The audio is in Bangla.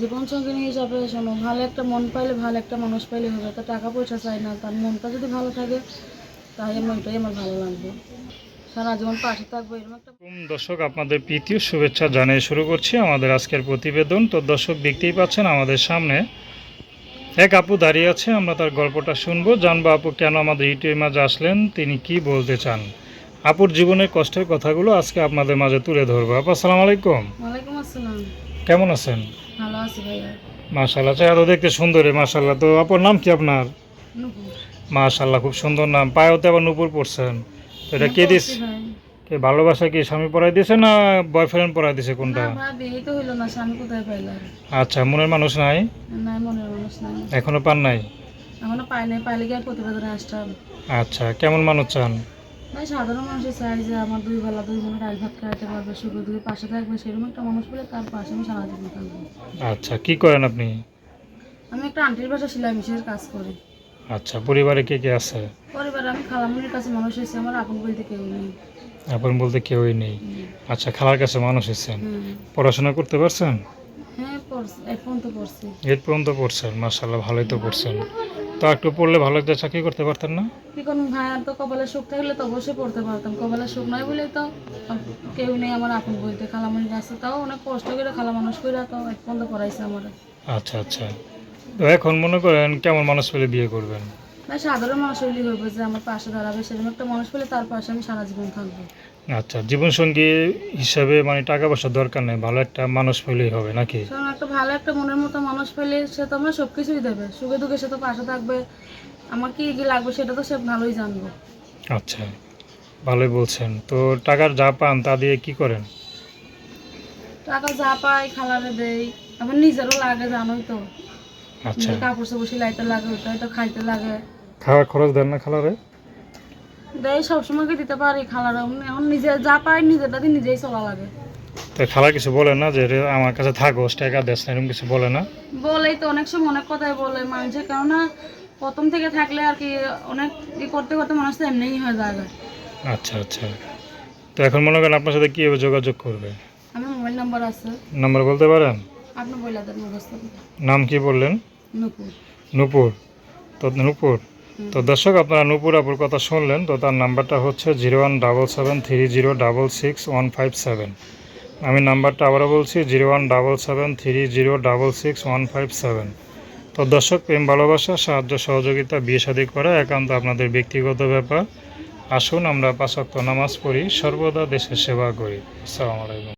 জীবন সঙ্গিনী হিসাবে শোনো ভালো একটা মন পাইলে ভালো একটা মানুষ পাইলে হবে তো টাকা পয়সা চাই না তার মনটা যদি ভালো থাকে তাই আমার ওইটাই আমার ভালো লাগবে। সারা জীবন পাশে থাকব এরকম একটা দর্শক আপনাদের প্রীতীয় শুভেচ্ছা জানিয়ে শুরু করছি আমাদের আজকের প্রতিবেদন। তো দর্শক দেখতেই পাচ্ছেন আমাদের সামনে এক আপু দাঁড়িয়ে আছে আমরা তার গল্পটা শুনব। জানব আপু কেন আমাদের ইউটিউবের মাঝে আসলেন তিনি কি বলতে চান? আপুর জীবনের কষ্টের কথাগুলো আজকে আপনাদের মাঝে তুলে ধরবো। আপু আসসালামু আলাইকুম। ওয়ালাইকুম আসসালাম। কেমন আছেন? ভালো আছি ভাইয়া। মাশাল্লাহ চেহারা দেখতে সুন্দরী মাশাল্লাহ তো আপুর নাম কি আপনার? নুপুর। মাশাল্লাহ খুব সুন্দর নাম। পায়েতে আবার নুপুর পড়ছেন তো এটা কে দিস কে ভালোবাসা কি স্বামী পড়াই দিয়েছে না বয়ফ্রেন্ড পড়াই দিয়েছে কোনটা? আচ্ছা মনের মানুষ নাই? নাই মনের মানুষ নাই। এখনও পান নাই? এখনও পাই নাই পাইলে গিয়ে প্রতিবেদনে আসতাম আচ্ছা কেমন মানুষ চান? ভাই সাধারণ মানুষের চাই যে আমার দুই বেলা দুই মনে ডাল ভাত খাইতে পারবে সুখে দুই পাশে থাকবে সেরকম একটা মানুষ বলে তার পাশে আমি সারা জীবন থাকব। আচ্ছা কি করেন আপনি? আমি একটা আন্টির বাসা সেলাই মেশিনের কাজ করি। আচ্ছা পরিবারে কে কে আছে? পরিবারে আমি খালামুনির কাছে মানুষ হয়েছে আমার আপন বলতে কেউ নেই। আপন বলতে কেউই নেই। আচ্ছা খালার কাছে মানুষ এসেছেন পড়াশোনা করতে পারছেন? হ্যাঁ পড়ছি এখন তো পড়ছি। এইট পর্যন্ত পড়ছেন মার্শাল্লাহ ভালোই তো পড়ছেন। তো একটু পড়লে ভালো একটা চাকরি করতে পারতেন না? কি করুন ভাই আর তো কপালে সুখ থাকলে তো অবশ্যই পড়তে পারতাম। কপালে সুখ নাই বলে তো কেউ নেই আমার আপন বলতে খালামুনির কাছে তাও অনেক কষ্ট করে খালা মানুষ করে তো এক পর্যন্ত পড়াইছে আমার। আচ্ছা আচ্ছা। তো এখন মনে করেন কেমন মানুষ পেলে বিয়ে করবেন? ভাই সাধারণ মানুষ হইলে হইবে যে আমার পাশে দাঁড়াবে সেরকম একটা মানুষ পেলে তার পাশে আমি সারা জীবন থাকব। আচ্ছা জীবনসঙ্গী হিসাবে মানে টাকা পয়সা দরকার নেই ভালো একটা মানুষ পেলেই হবে নাকি? একটা ভালো একটা মনের মতো মানুষ পেলে সে তো আমার সব কিছুই দেবে। সুখে দুঃখে সে তো পাশে থাকবে। আমার কি কি লাগবে সেটা তো সে ভালোই জানব। আচ্ছা ভালোই বলছেন। তো টাকার যা পান তা দিয়ে কি করেন? টাকা যা পাই খালারে দেই। আমার নিজেরও লাগে জানোই তো। আচ্ছা। কাপড় সাপড় সিলাইতে লাগে ওইটা তো খাইতে লাগে। খাওয়ার খরচ দেন না খালারে? দেয় সবসময় দিতে পারি খালারা এখন নিজে যা পাই নিজেরটা দিয়ে নিজেই চলা লাগে। তো খালা কিছু বলে না যে আমার কাছে থাকো টাকা দেশ না এরকম কিছু বলে না? বলেই তো অনেক সময় অনেক কথাই বলে মানুষের কেননা প্রথম থেকে থাকলে আর কি অনেক ই করতে করতে মানুষ তো এমনিই হয়ে যায় আচ্ছা আচ্ছা। তো এখন মনে করেন আপনার সাথে কীভাবে যোগাযোগ করবে? আমার মোবাইল নাম্বার আছে। নাম্বার বলতে পারেন? আপনি বইলা মুখস্থ নাম কি বললেন? নুপুর। নূপুর। তো নূপুর তো দর্শক, আপনারা নূপুর আপুর কথা শুনলেন, তো তার নাম্বারটা হচ্ছে zero one double seven three zero double six one five seven. আমি নাম্বারটা আবারও বলছি, zero one double seven three zero double six one five seven. তো দর্শক, প্রেম, ভালোবাসা, সাহায্য, সহযোগিতা, বিয়ে শাদী করা একান্ত আপনাদের ব্যক্তিগত ব্যাপার। আসুন, আমরা পাঁচক্ত নামাজ পড়ি, সর্বদা দেশের সেবা করি। আসসালামু আলাইকুম।